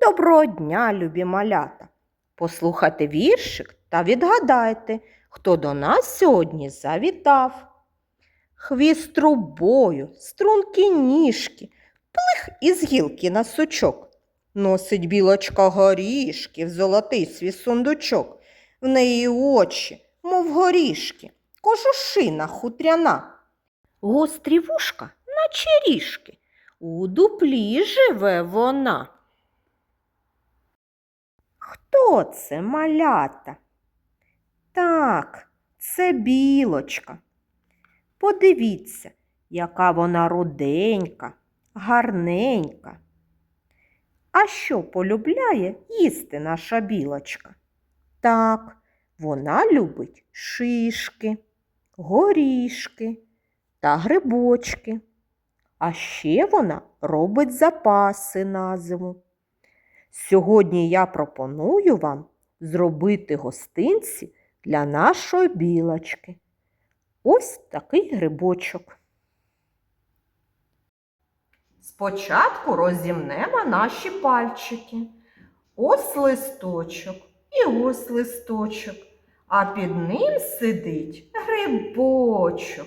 Доброго дня, любі малята! Послухайте віршик та відгадайте, хто до нас сьогодні завітав. Хвіст трубою, стрункі ніжки, плих із гілки на сучок. Носить білочка горішки в золотий свій сундучок. В неї очі, мов горішки, кожушина хутряна. Гострі вушка, наче ріжки, у дуплі живе вона. Хто це малята? Так, це білочка. Подивіться, яка вона руденька, гарненька. А що полюбляє їсти наша білочка? Так, вона любить шишки, горішки та грибочки. А ще вона робить запаси на зиму. Сьогодні я пропоную вам зробити гостинці для нашої білочки. Ось такий грибочок. Спочатку розімнемо наші пальчики. Ось листочок і ось листочок, а під ним сидить грибочок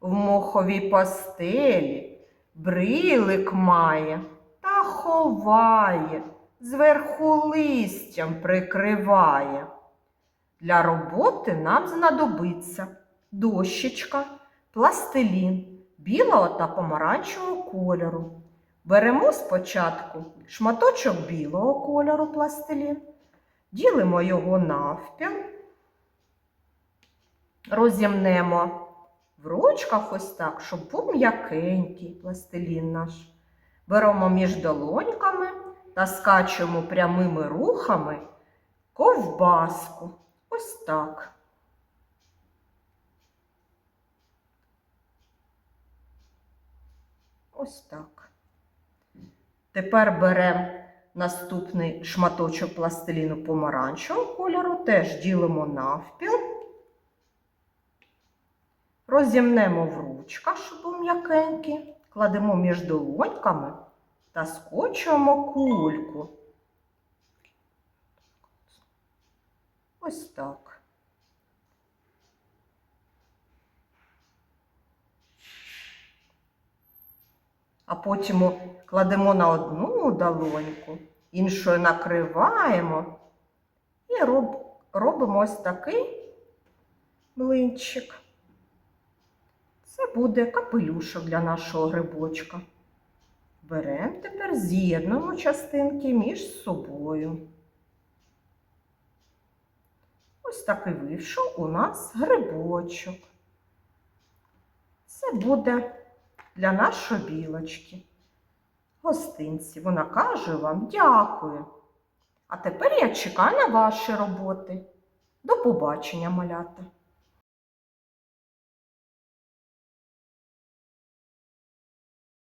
в моховій пастелі, брилик має та ховає, зверху листям прикриває. Для роботи нам знадобиться дощечка, пластилін білого та помаранчевого кольору. Беремо спочатку шматочок білого кольору пластилін, ділимо його навпіл, розімнемо в ручках ось так, щоб був м'якенький пластилін наш. Беремо між долоньками та скачуємо прямими рухами ковбаску. Ось так. Ось так. Тепер беремо наступний шматочок пластиліну помаранчевого кольору, теж ділимо навпіл, розімнемо в ручках, щоб був м'якенький, кладемо між долоньками та скочуємо кульку. Ось так. А потім кладемо на одну долоньку, іншою накриваємо і роб, робимо ось такий млинчик. Це буде капелюшок для нашого грибочка. Беремо тепер з'єднуємо частинки між собою. Ось такий вийшов у нас грибочок. Це буде для нашої білочки. Гостинці. Вона каже вам дякую. А тепер я чекаю на ваші роботи. До побачення, малята!